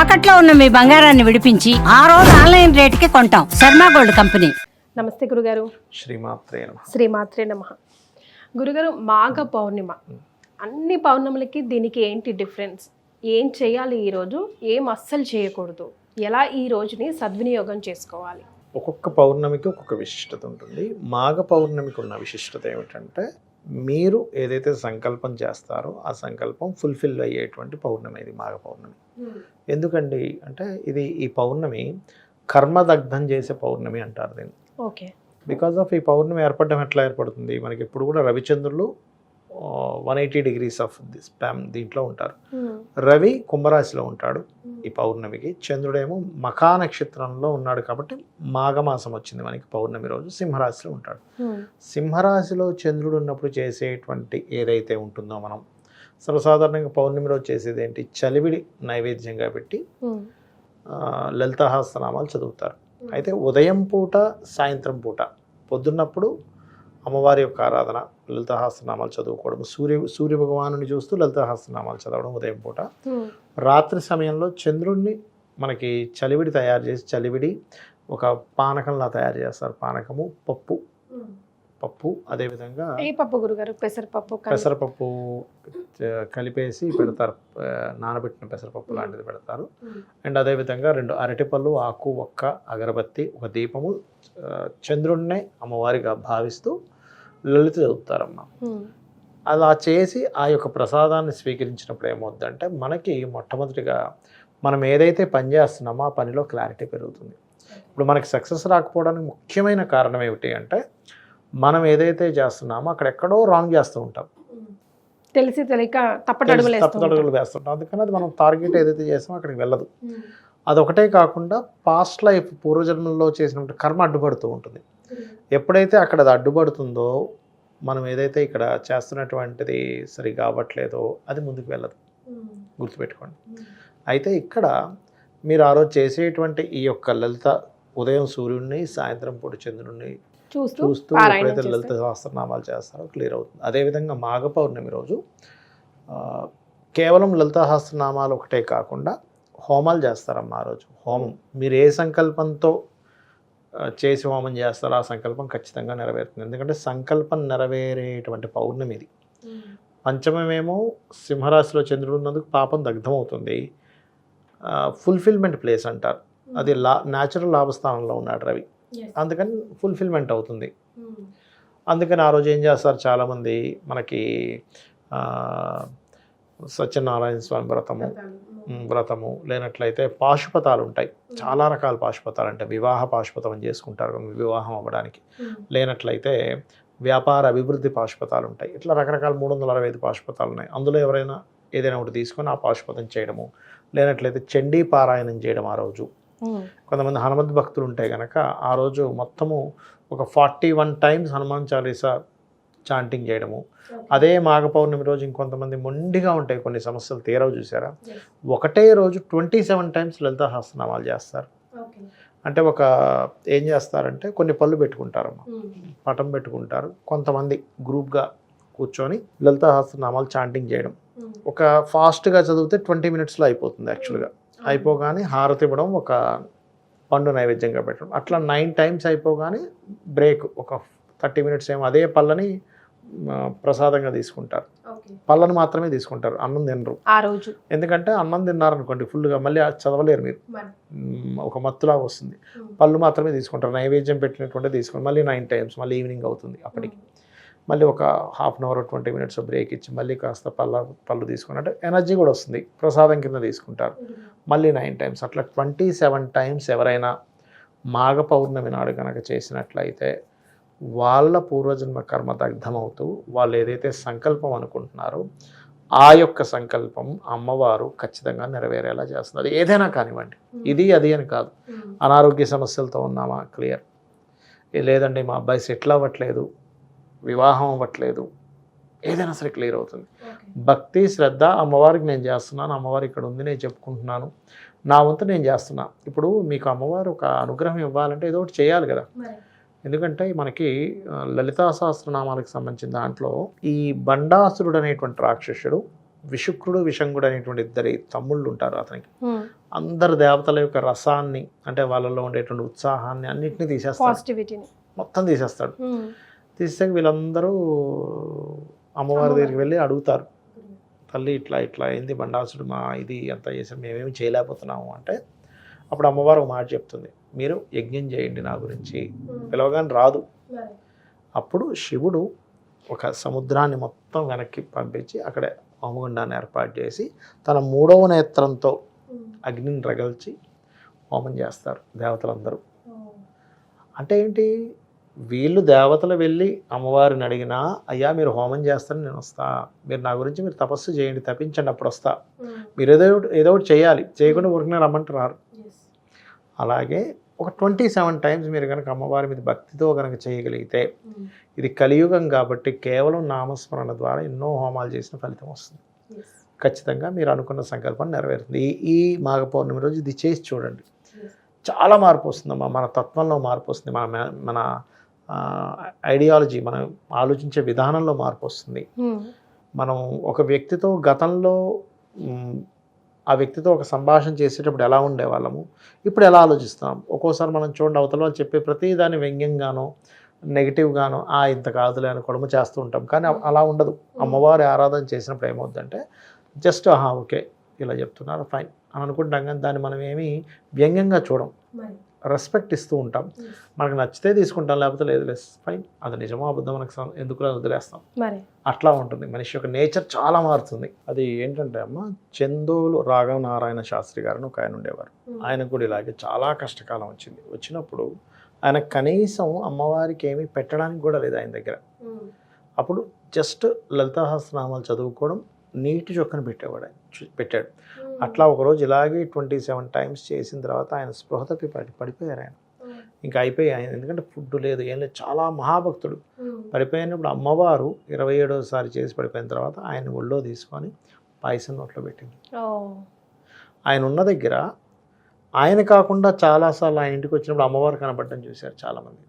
తాకట్లో ఉన్న మీ బంగారాన్ని విడిపించి ఆ రోజు ఆన్లైన్ రేటుకి కొంటాం. Sharma gold company. నమస్తే గురుగారు. శ్రీమాత్రే నమ. శ్రీమాత్రే నమ. గురుగారు మాఘ పౌర్ణిమ. అన్ని పౌర్ణములకి దీనికి ఏంటి డిఫరెన్స్? ఏం చేయాలి ఈరోజు? ఏం అస్సలు చేయకూడదు? ఎలా ఈ రోజుని సద్వినియోగం చేసుకోవాలి? ఒక్కొక్క పౌర్ణమికి ఒక్కొక్క విశిష్టత ఉంటుంది. మాఘ పౌర్ణమికి ఉన్న విశిష్టత ఏమిటంటే మీరు ఏదైతే సంకల్పం చేస్తారో ఆ సంకల్పం ఫుల్ఫిల్ అయ్యేటువంటి పౌర్ణమి ఇది మాఘ పౌర్ణమి. ఎందుకండి అంటే ఇది ఈ పౌర్ణమి కర్మదగ్ధం చేసే పౌర్ణమి అంటారు దీన్ని. ఓకే. బికాజ్ ఆఫ్ ఈ పౌర్ణమి ఏర్పడడం ఎట్లా ఏర్పడుతుంది? మనకి ఎప్పుడు కూడా రవిచంద్రులు one eighty degrees of this PAM దీంట్లో ఉంటారు. రవి కుంభరాశిలో ఉంటాడు. ఈ పౌర్ణమికి. చంద్రుడేమో మఖా నక్షత్రంలో ఉన్నాడు కాబట్టి మాఘమాసం వచ్చింది మనకి పౌర్ణమి రోజు సింహరాశిలో ఉంటాడు. సింహరాశిలో చంద్రుడు ఉన్నప్పుడు చేసేటువంటి ఏదైతే ఉంటుందో మనం సర్వసాధారణంగా పౌర్ణమి రోజు చేసేది ఏంటి? చలివిడి నైవేద్యంగా పెట్టి ఆ, లలితాహాస్త్రనామాలు చదువుతారు. అయితే ఉదయం పూట సాయంత్రం పూట పొద్దున్నప్పుడు అమ్మవారి యొక్క ఆరాధన లలితాహాస్త్రనామాలు చదువుకోవడం సూర్య సూర్య భగవానుని చూస్తూ లలితాహాస్త్రనామాలు చదవడం ఉదయం పూట. రాత్రి సమయంలో చంద్రుణ్ణి మనకి చలివిడి తయారు చేసి చలివిడి ఒక పానకంలా తయారు చేస్తారు. పానకము పప్పు. పప్పు అదేవిధంగా ఏ పప్పు గురుగారు పెసరపప్పు పెసరపప్పు కలిపేసి పెడతారు. నానబెట్టిన పెసరపప్పు లాంటిది పెడతారు. అండ్ అదేవిధంగా రెండు అరటిపళ్ళు ఆకు ఒక్క అగరబత్తి ఒక దీపము ఆ, చంద్రుడినే అమ్మవారిగా భావిస్తూ లలిత చదువుతారమ్మ. అలా చేసి ఆ యొక్క ప్రసాదాన్ని స్వీకరించినప్పుడు ఏమవుద్దంటే మనకి మొట్టమొదటిగా మనం ఏదైతే పని చేస్తున్నామో ఆ పనిలో క్లారిటీ పెరుగుతుంది. ఇప్పుడు మనకి సక్సెస్ రాకపోవడానికి ముఖ్యమైన కారణం ఏమిటి అంటే మనం ఏదైతే చేస్తున్నామో అక్కడ ఎక్కడో రాంగ్ చేస్తూ ఉంటాం. తెలిసి తెలియక తప్పటడుగులు. తప్పుదడుగులు వేస్తుంటాం అందుకని అది మనం టార్గెట్ ఏదైతే చేస్తామో అక్కడికి వెళ్ళదు. అదొకటే కాకుండా పాస్ట్ లైఫ్ పూర్వజన్మల్లో చేసినటువంటి కర్మ అడ్డుపడుతూ ఉంటుంది. ఎప్పుడైతే అక్కడ అది అడ్డుపడుతుందో మనం ఏదైతే ఇక్కడ చేస్తున్నటువంటిది సరిగా అవ్వట్లేదో అది ముందుకు వెళ్ళదు. గుర్తుపెట్టుకోండి. అయితే ఇక్కడ మీరు ఆ రోజు చేసేటువంటి ఈ యొక్క లలిత ఉదయం సూర్యుడిని సాయంత్రం పూట చంద్రుడిని చూస్తూ ఎప్పుడైతే లలిత. సహస్రనామాలు చేస్తారో క్లియర్ అవుతుంది. అదేవిధంగా మాఘ పౌర్ణమి రోజు కేవలం లలిత సహస్రనామాలు ఒకటే కాకుండా హోమాలు చేస్తారమ్మా ఆ రోజు. హోమం. మీరు ఏ సంకల్పంతో చేసి హోమం చేస్తారో. ఆ సంకల్పం ఖచ్చితంగా నెరవేరుతుంది. ఎందుకంటే సంకల్పం నెరవేరేటువంటి పౌర్ణమి ఇది. పంచమమేమో సింహరాశిలో చంద్రుడు ఉన్నందుకు పాపం దగ్ధమవుతుంది. ఫుల్ఫిల్మెంట్ ప్లేస్ అంటారు. అది లా న్యాచురల్ లాభస్థానంలో ఉన్నాడు రవి. అందుకని ఫుల్ఫిల్మెంట్ అవుతుంది. అందుకని ఆ రోజు ఏం చేస్తారు చాలామంది మనకి సత్యనారాయణ స్వామి వ్రతము. వ్రతము లేనట్లయితే పాశుపతాలు ఉంటాయి. చాలా రకాల పాశుపతాలు అంటే వివాహ పాశుపతం అని చేసుకుంటారు వివాహం అవ్వడానికి. లేనట్లయితే వ్యాపార అభివృద్ధి పాశుపతాలు ఉంటాయి. ఇట్లా రకరకాల మూడు వందల అరవై ఐదు పాశుపతాలు ఉన్నాయి. అందులో ఎవరైనా ఏదైనా ఒకటి తీసుకొని ఆ పాశుపతం చేయడము లేనట్లయితే చండీ పారాయణం చేయడం ఆ రోజు. కొంతమంది హనుమద్ భక్తులు ఉంటే కనుక ఆ రోజు మొత్తము ఒక forty one times Hanuman Chalisa chanting చేయడము. అదే మాఘ పౌర్ణమి రోజు ఇంకొంతమంది మొండిగా ఉంటాయి కొన్ని సమస్యలు తీరవు చూసారా? ఒకటే రోజు ట్వంటీ సెవెన్ టైమ్స్ లలిత హస్తనామాలు చేస్తారు. అంటే ఒక ఏం చేస్తారంటే కొన్ని పళ్ళు పెట్టుకుంటారమ్మా. పటం పెట్టుకుంటారు. కొంతమంది గ్రూప్గా కూర్చొని లలిత హస్తనామాలు చాంటింగ్ చేయడం. ఒక ఫాస్ట్గా చదివితే ట్వంటీ మినిట్స్లో అయిపోతుంది యాక్చువల్గా. అయిపోగానే హారతి ఇవ్వడం ఒక పండు నైవేద్యంగా పెట్టడం. అట్లా నైన్ టైమ్స్ అయిపోగానే బ్రేక్ ఒక థర్టీ మినిట్స్ ఏమో అదే పళ్ళని ప్రసాదంగా తీసుకుంటారు. పళ్ళను మాత్రమే తీసుకుంటారు అన్నం తినరు. ఆ రోజు. ఎందుకంటే అన్నం తిన్నారనుకోండి ఫుల్గా మళ్ళీ చదవలేరు మీరు. ఒక మత్తులాగా వస్తుంది. పళ్ళు మాత్రమే తీసుకుంటారు నైవేద్యం పెట్టినటువంటి తీసుకుంటారు. మళ్ళీ నైన్ టైమ్స్ మళ్ళీ ఈవినింగ్ అవుతుంది అప్పటికి. మళ్ళీ ఒక half an hour twenty minutes break ఇచ్చి మళ్ళీ కాస్త పళ్ళ పళ్ళు తీసుకుని అంటే ఎనర్జీ కూడా వస్తుంది. ప్రసాదం కింద తీసుకుంటారు. మళ్ళీ నైన్ టైమ్స్ అట్లా ట్వంటీ సెవెన్ టైమ్స్ ఎవరైనా మాఘ పౌర్ణమి నాడు కనుక చేసినట్లయితే వాళ్ళ పూర్వజన్మ కర్మ దగ్ధమవుతూ వాళ్ళు ఏదైతే సంకల్పం అనుకుంటున్నారో ఆ యొక్క సంకల్పం అమ్మవారు ఖచ్చితంగా నెరవేరేలా చేస్తుంది అది ఏదైనా కానివ్వండి. ఇది అది అని కాదు. అనారోగ్య సమస్యలతో ఉన్నామా? క్లియర్. లేదండి మా అబ్బాయి సెటిల్ అవ్వట్లేదు వివాహం అవ్వట్లేదు ఏదైనా సరే క్లియర్ అవుతుంది. భక్తి శ్రద్ధ అమ్మవారికి నేను చేస్తున్నాను అమ్మవారు ఇక్కడ ఉంది నేను చెప్పుకుంటున్నాను నా వంతు నేను చేస్తున్నా. ఇప్పుడు మీకు అమ్మవారు ఒక అనుగ్రహం ఇవ్వాలంటే ఏదో ఒకటి చేయాలి కదా. ఎందుకంటే మనకి లలితా సహస్రనామాలకు సంబంధించిన దాంట్లో ఈ బండాసురుడు అనేటువంటి రాక్షసుడు విశుక్రుడు విషంగుడు అనేటువంటి ఇద్దరి తమ్ముళ్ళు ఉంటారు అతనికి. అందరు దేవతల యొక్క రసాన్ని అంటే వాళ్ళలో ఉండేటువంటి ఉత్సాహాన్ని అన్నిటినీ తీసేస్తాడు. మొత్తం తీసేస్తాడు. తీసాక వీళ్ళందరూ అమ్మవారి దగ్గరికి వెళ్ళి అడుగుతారు తల్లి ఇట్లా ఇట్లా అయింది బండాసుడు మా ఇది అంత చేసాం మేమేమి చేయలేకపోతున్నాము. అంటే అప్పుడు అమ్మవారు ఒక మాట చెప్తుంది. మీరు యజ్ఞం చేయండి నా గురించి. పిలవగానే రాదు. అప్పుడు శివుడు ఒక సముద్రాన్ని మొత్తం వెనక్కి పంపించి అక్కడే హోమగుండాన్ని ఏర్పాటు చేసి తన మూడవ నేత్రంతో అగ్నిని రగల్చి హోమం చేస్తారు దేవతలందరూ. అంటే ఏంటి? వీళ్ళు దేవతలు వెళ్ళి అమ్మవారిని అడిగినా అయ్యా మీరు హోమం చేస్తారని నేను వస్తా. మీరు నా గురించి మీరు తపస్సు చేయండి తప్పించండి అప్పుడు వస్తా. మీరు ఏదో ఒకటి- ఏదో ఒకటి చేయాలి. చేయకుండా ఊరికనే రమ్మంటే రారు అలాగే ఒక ట్వంటీ సెవెన్ టైమ్స్ మీరు కనుక అమ్మవారి మీద భక్తితో కనుక చేయగలిగితే ఇది కలియుగం కాబట్టి కేవలం నామస్మరణ ద్వారా ఎన్నో హోమాలు చేసిన ఫలితం వస్తుంది. ఖచ్చితంగా మీరు అనుకున్న సంకల్పం నెరవేరుతుంది. ఈ మాఘ పౌర్ణమి రోజు ఇది చేసి చూడండి. చాలా మార్పు వస్తుందమ్మా. మన తత్వంలో మార్పు వస్తుంది. మన మన ఐడియాలజీ మనం ఆలోచించే విధానంలో మార్పు వస్తుంది. మనం ఒక వ్యక్తితో గతంలో ఆ వ్యక్తితో ఒక సంభాషణ చేసేటప్పుడు ఎలా ఉండేవాళ్ళము? ఇప్పుడు ఎలా ఆలోచిస్తున్నాం ఒక్కోసారి మనం చూడండి అవతల వాళ్ళు చెప్పే ప్రతి దాన్ని వ్యంగ్యంగానో నెగిటివ్గానో ఆ ఇంత కాదులే అని కొడుము చేస్తూ ఉంటాం. కానీ అలా ఉండదు. అమ్మవారి ఆరాధన చేసినప్పుడు ఏమవుద్దంటే జస్ట్ ఆహా ఓకే ఇలా చెప్తున్నారు ఫైన్ అని అనుకుంటాం. కానీ దాన్ని మనం ఏమీ వ్యంగ్యంగా చూడం. రెస్పెక్ట్ ఇస్తూ ఉంటాం. మనకు నచ్చితే తీసుకుంటాం లేకపోతే లేదు లేదు. ఫైన్ అది నిజమో అబద్ధం మనకు ఎందుకు వదిలేస్తాం. మరి? అట్లా ఉంటుంది. మనిషి యొక్క నేచర్ చాలా మారుతుంది. అది ఏంటంటే అమ్మ చందోలు రాఘవ నారాయణ శాస్త్రి గారు ఒక ఆయన ఉండేవారు. ఆయనకు కూడా ఇలాగే చాలా కష్టకాలం వచ్చింది. వచ్చినప్పుడు ఆయన కనీసం అమ్మవారికి ఏమీ పెట్టడానికి కూడా లేదు ఆయన దగ్గర. అప్పుడు జస్ట్ లలితాసహస్రనామాలు చదువుకోవడం నీటి చొక్కన పెట్టేవాడు ఆయన. పెట్టాడు. అట్లా ఒకరోజు ఇలాగే ట్వంటీ సెవెన్ టైమ్స్ చేసిన తర్వాత ఆయన స్పృహ తప్పి పడి పడిపోయారు ఆయన. ఇంకా అయిపోయి ఆయన ఎందుకంటే ఫుడ్ లేదు ఏం లేదు చాలా మహాభక్తుడు. పడిపోయినప్పుడు అమ్మవారు ఇరవై ఏడోసారి చేసి పడిపోయిన తర్వాత ఆయన ఒళ్ళో తీసుకొని పాయసం నోట్లో పెట్టింది. ఆయన ఉన్న దగ్గర ఆయన కాకుండా చాలాసార్లు ఆయన ఇంటికి వచ్చినప్పుడు అమ్మవారు కనపడడం చూశారు చాలామంది.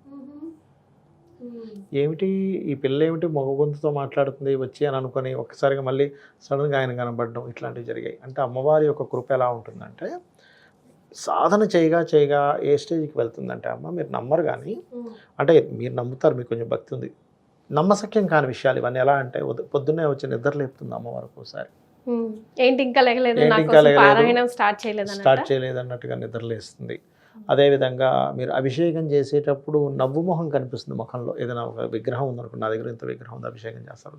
ఏమిటి ఈ పిల్ల ఏమిటి మగ గొంతుతో మాట్లాడుతుంది వచ్చి అని అనుకొని ఒక్కసారిగా మళ్ళీ సడన్గా ఆయన కనపడడం ఇట్లాంటివి జరిగాయి. అంటే అమ్మవారి యొక్క కృప ఎలా ఉంటుందంటే సాధన చేయగా చేయగా ఏ స్టేజ్కి వెళ్తుందంటే అమ్మ మీరు నమ్మరు కానీ అంటే మీరు నమ్ముతారు మీకు కొంచెం భక్తి ఉంది. నమ్మసక్యం కాని విషయాలు ఇవన్నీ ఎలా అంటే పొద్దున్నే వచ్చి నిద్ర లేపుతుంది అమ్మవారు ఒకసారి. ఏంటి ఇంకా లేగలేదు స్టార్ట్ చేయలేదు స్టార్ట్ చేయలేదు అన్నట్టుగా నిద్రలేస్తుంది అదేవిధంగా మీరు అభిషేకం చేసేటప్పుడు నవ్వు మొహం కనిపిస్తుంది ముఖంలో ఏదైనా ఒక విగ్రహం ఉందనుకోండి నా దగ్గర ఇంత విగ్రహం ఉంది అభిషేకం చేస్తారు.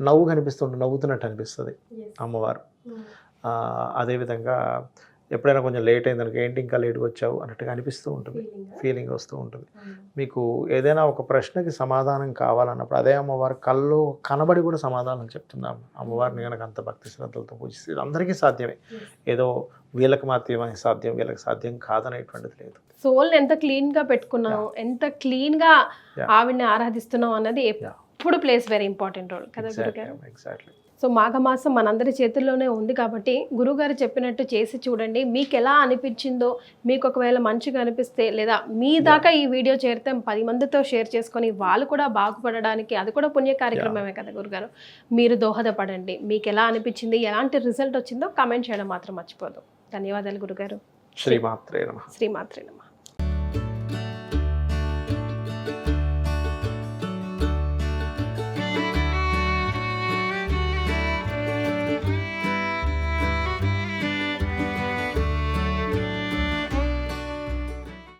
నవ్వు కనిపిస్తుంటే నవ్వుతున్నట్టు అనిపిస్తుంది అమ్మవారు. ఆ, అదేవిధంగా ఎప్పుడైనా కొంచెం లేట్ అయిందనుకో ఏంటి ఇంకా లేట్గా వచ్చావు? అన్నట్టుగా అనిపిస్తూ ఉంటుంది. ఫీలింగ్ వస్తూ ఉంటుంది. మీకు ఏదైనా ఒక ప్రశ్నకి సమాధానం కావాలన్నప్పుడు అదే అమ్మవారి కళ్ళు కనబడి కూడా సమాధానం చెప్తున్నాం. అమ్మవారిని కనుక అంత భక్తి శ్రద్ధలతో పూజిస్తే అందరికీ సాధ్యమే. ఏదో వీళ్ళకి మాత్రమే సాధ్యం వీళ్ళకి సాధ్యం కాదనేటువంటిది లేదు. సోల్ ఎంత క్లీన్గా పెట్టుకున్నాం ఎంత క్లీన్గా Yeah. ఆవిడని ఆరాధిస్తున్నాం అన్నది ఎప్పుడు ప్లేస్ వెరీ ఇంపార్టెంట్ రోల్ కదా ఎగ్జాక్ట్లీ సో మాఘమాసం మనందరి చేతుల్లోనే ఉంది కాబట్టి గురుగారు చెప్పినట్టు చేసి చూడండి. మీకు ఎలా అనిపించిందో మీకు ఒకవేళ మంచిగా అనిపిస్తే లేదా మీ దాకా ఈ వీడియో చేరితే పది మందితో షేర్ చేసుకొని వాళ్ళు కూడా బాగుపడడానికి అది కూడా పుణ్య కార్యక్రమమే కదా గురుగారు. మీరు దోహదపడండి. మీకు ఎలా అనిపించింది ఎలాంటి రిజల్ట్ వచ్చిందో కమెంట్ చేయడం మాత్రం మర్చిపోదు. ధన్యవాదాలు గురుగారు. శ్రీమాత్రే నమ. శ్రీమాత్రే నమ.